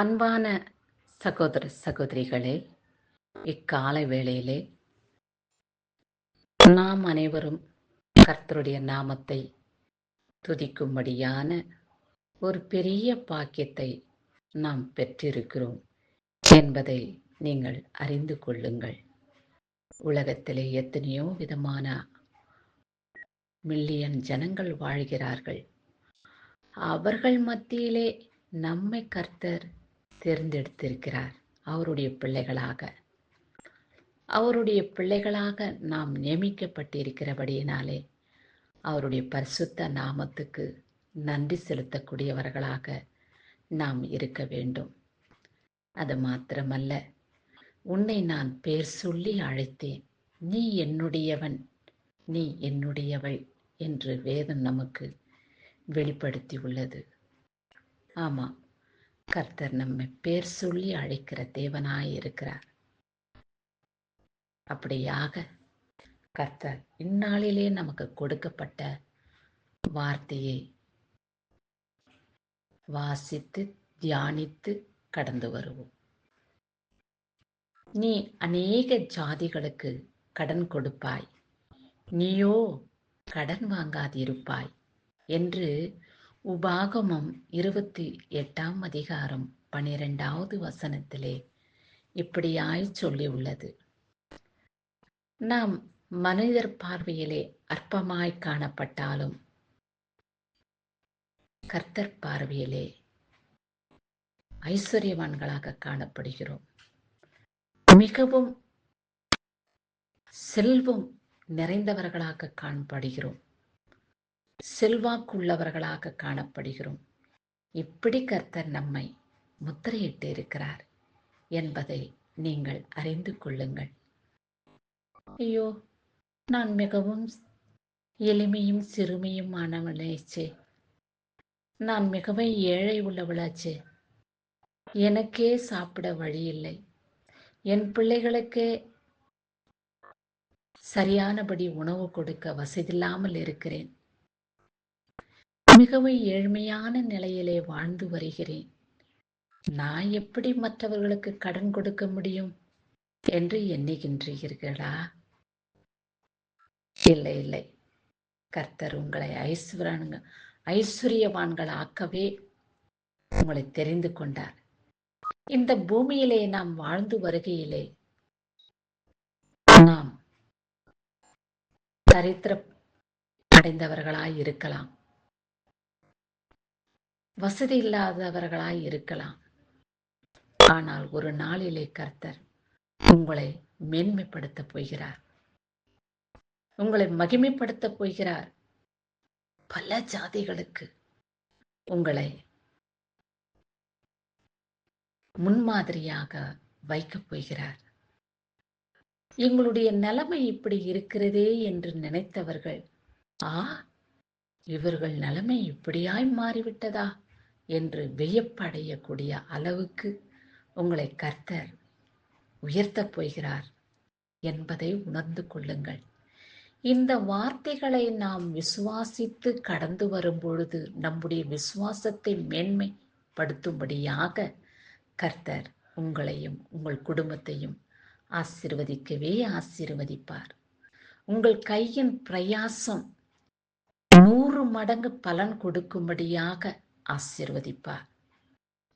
அன்பான சகோதர சகோதரிகளே இக்காலை வேளையிலே நாம் அனைவரும் கர்த்தருடைய நாமத்தை துதிக்கும்படியான ஒரு பெரிய பாக்கியத்தை நாம் பெற்றிருக்கிறோம் என்பதை நீங்கள் அறிந்து கொள்ளுங்கள். உலகத்திலே எத்தனையோ விதமான மில்லியன் ஜனங்கள் வாழ்கிறார்கள். அவர்கள் மத்தியிலே நம்மை கர்த்தர் தேர்ந்தெடுத்திருக்கிறார் அவருடைய பிள்ளைகளாக. அவருடைய பிள்ளைகளாக நாம் நியமிக்கப்பட்டிருக்கிறபடியினாலே அவருடைய பரிசுத்த நாமத்துக்கு நன்றி செலுத்தக்கூடியவர்களாக நாம் இருக்க வேண்டும். அது மாத்திரமல்ல உன்னை நான் பேர் சொல்லி அழைத்தேன். நீ என்னுடையவன் நீ என்னுடையவள் என்று வேதம் நமக்கு வெளிப்படுத்தி உள்ளது ஆமாம் கர்த்தர் நம்மை பேர் சொல்லி அழைக்கிற தேவனாய் இருக்கிறார். அப்படியாக கர்த்தர் இந்நாளிலே நமக்கு கொடுக்கப்பட்ட வார்த்தையை வாசித்து தியானித்து கடந்து வருவோம். நீ அநேக ஜாதிகளுக்கு கடன் கொடுப்பாய். நீயோ கடன் வாங்காதிருப்பாய் என்று உபாகமம் இருபத்தி எட்டாம் அதிகாரம் பனிரெண்டாவது வசனத்திலே இப்படியாய் சொல்லியுள்ளது. நாம் மனிதர் பார்வையிலே அற்பமாய் காணப்பட்டாலும் கர்த்தர் பார்வையிலே ஐஸ்வர்யவான்களாக காணப்படுகிறோம். மிகவும் செல்வம் நிறைந்தவர்களாக காணப்படுகிறோம். செல்வாக்குள்ளவர்களாக காணப்படுகிறோம். இப்படி கர்த்தர் நம்மை முத்திரையிட்டு இருக்கிறார் என்பதை நீங்கள் அறிந்து கொள்ளுங்கள். ஐயோ நான் மிகவும் எளிமையும் சிறுமியும் ஆனவளாச்சே. நான் மிகவும் ஏழை உள்ளவளாச்சே. எனக்கே சாப்பிட வழி இல்லை என் பிள்ளைகளுக்கே சரியானபடி உணவு கொடுக்க வசதியில்லாமல் இருக்கிறேன். மிகவும் ஏழ்மையான நிலையிலே வாழ்ந்து வருகிறேன். நான் எப்படி மற்றவர்களுக்கு கடன் கொடுக்க முடியும் என்று எண்ணுகின்றீர்களா? இல்லை இல்லை. கர்த்தர் உங்களை ஐஸ்வரனுங்க ஐஸ்வர்யவான்கள் ஆக்கவே உங்களை தெரிந்து கொண்டார். இந்த பூமியிலே நாம் வாழ்ந்து வருகையிலே நாம் சரித்திர அடைந்தவர்களாய் இருக்கலாம். வசதி இல்லாதவர்களாய் இருக்கலாம். ஆனால் ஒரு நாளிலே கர்த்தர் உங்களை மேன்மைப்படுத்த போகிறார். உங்களை மகிமைப்படுத்த போகிறார். பல ஜாதிகளுக்கு உங்களை முன்மாதிரியாக வைக்கப் போகிறார். எங்களுடைய நிலைமை இப்படி இருக்கிறதே என்று நினைத்தவர்கள் ஆ இவர்கள் நிலைமை இப்படியாய் மாறிவிட்டதா? என்று வியப்படையக்கூடிய அளவுக்கு உங்களை கர்த்தர் உயர்த்தப் போகிறார் என்பதை உணர்ந்து கொள்ளுங்கள். இந்த வார்த்தைகளை நாம் விசுவாசித்து கடந்து வரும் பொழுது நம்முடைய விசுவாசத்தை மேன்மைப்படுத்தும்படியாக கர்த்தர் உங்களையும் உங்கள் குடும்பத்தையும் ஆசிர்வதிக்கவே ஆசீர்வதிப்பார். உங்கள் கையின் பிரயாசம் நூறு மடங்கு பலன் கொடுக்கும்படியாக ஆசிர்வதிப்பார்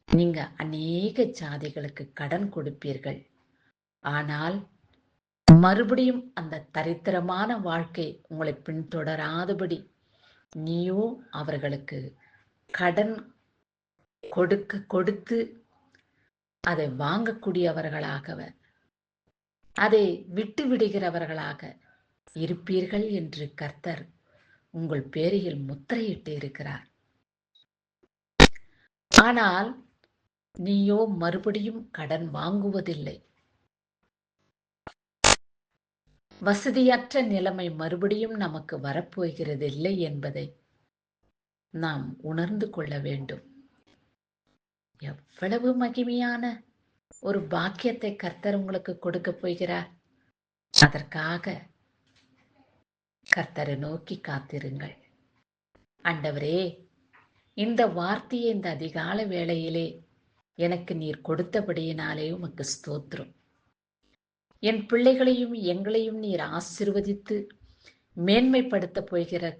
நீங்க அநேக ஜாதிகளுக்கு கடன் கொடுப்பீர்கள். ஆனால் மறுபடியும் அந்த தரித்திரமான வாழ்க்கை உங்களை பின்தொடராதபடி நீயோ அவர்களுக்கு கடன் கொடுக்க கொடுத்து அதை வாங்கக்கூடியவர்களாக அதை விட்டு விடுகிறவர்களாக இருப்பீர்கள் என்று கர்த்தர் உங்கள் பேரையில் முத்திரையிட்டு இருக்கிறார். ஆனால் நீயோ மறுபடியும் கடன் வாங்குவதில்லை. வசதியற்ற நிலைமை மறுபடியும் நமக்கு வரப்போகிறது இல்லை என்பதை நாம் உணர்ந்து கொள்ள வேண்டும். எவ்வளவு மகிமையான ஒரு பாக்கியத்தை கர்த்தர் உங்களுக்கு கொடுக்க போகிறார். அதற்காக கர்த்தரை நோக்கி காத்திருங்கள். ஆண்டவரே இந்த வார்த்தையை இந்த அதிகால வேளையிலே எனக்கு நீர் கொடுத்தபடியினாலே உமக்கு ஸ்தோத்திரம். என் பிள்ளைகளையும் எங்களையும் நீர் ஆசிர்வதித்து மேன்மைப்படுத்த போகிற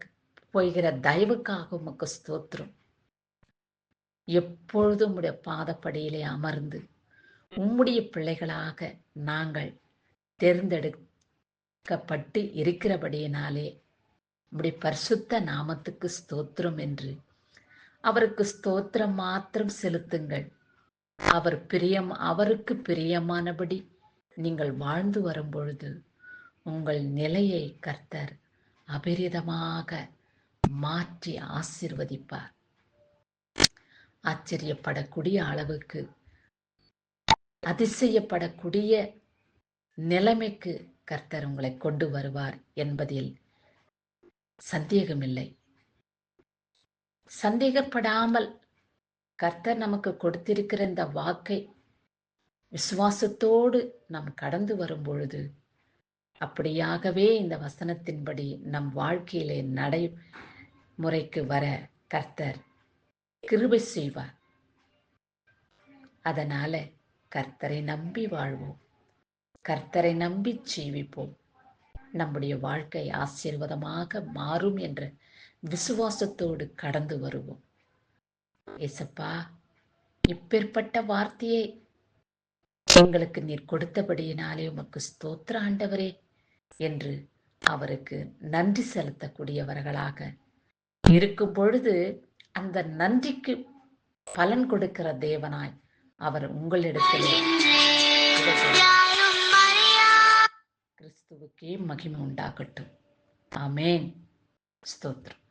போகிற தயவுக்காக உமக்கு ஸ்தோத்திரம். எப்பொழுதும் உம்முடைய பாதப்படியிலே அமர்ந்து உம்முடைய பிள்ளைகளாக நாங்கள் தேர்ந்தெடுக்கப்பட்டு இருக்கிறபடியினாலே உம்முடைய பரிசுத்த நாமத்துக்கு ஸ்தோத்திரம் என்று அவருக்கு ஸ்தோத்திரம் மாத்திரம் செலுத்துங்கள். அவர் பிரியம் அவருக்கு பிரியமானபடி நீங்கள் வாழ்ந்து வரும்பொழுது உங்கள் நிலையை கர்த்தர் அபரிதமாக மாற்றி ஆசிர்வதிப்பார். ஆச்சரியப்படக்கூடிய அளவுக்கு அதிசயப்படக்கூடிய நிலைமைக்கு கர்த்தர் உங்களை கொண்டு வருவார் என்பதில் சந்தேகமில்லை. சந்தேகப்படாமல் கர்த்தர் நமக்கு கொடுத்திருக்கிற இந்த வாக்கை விசுவாசத்தோடு நாம் கடந்து வரும் பொழுது அப்படியாகவே இந்த வசனத்தின்படி நம் வாழ்க்கையிலே நடை முறைக்கு வர கர்த்தர் கிருபை செய்வார். அதனால கர்த்தரை நம்பி வாழ்வோம். கர்த்தரை நம்பி ஜீவிப்போம். நம்முடைய வாழ்க்கை ஆசீர்வாதமாக மாறும் என்ற விசுவாசத்தோடு கடந்து வருவோம். ஏசப்பா இப்பேற்பட்ட வார்த்தையை எங்களுக்கு நீர் கொடுத்தபடியினாலே உமக்கு ஸ்தோத்திர ஆண்டவரே என்று அவருக்கு நன்றி செலுத்தக்கூடியவர்களாக இருக்கும் பொழுது அந்த நன்றிக்கு பலன் கொடுக்கிற தேவனாய் அவர் உங்களிடத்தில் கிறிஸ்துவுக்கே மகிமை உண்டாகட்டும். ஆமேன். ஸ்தோத்திரம்.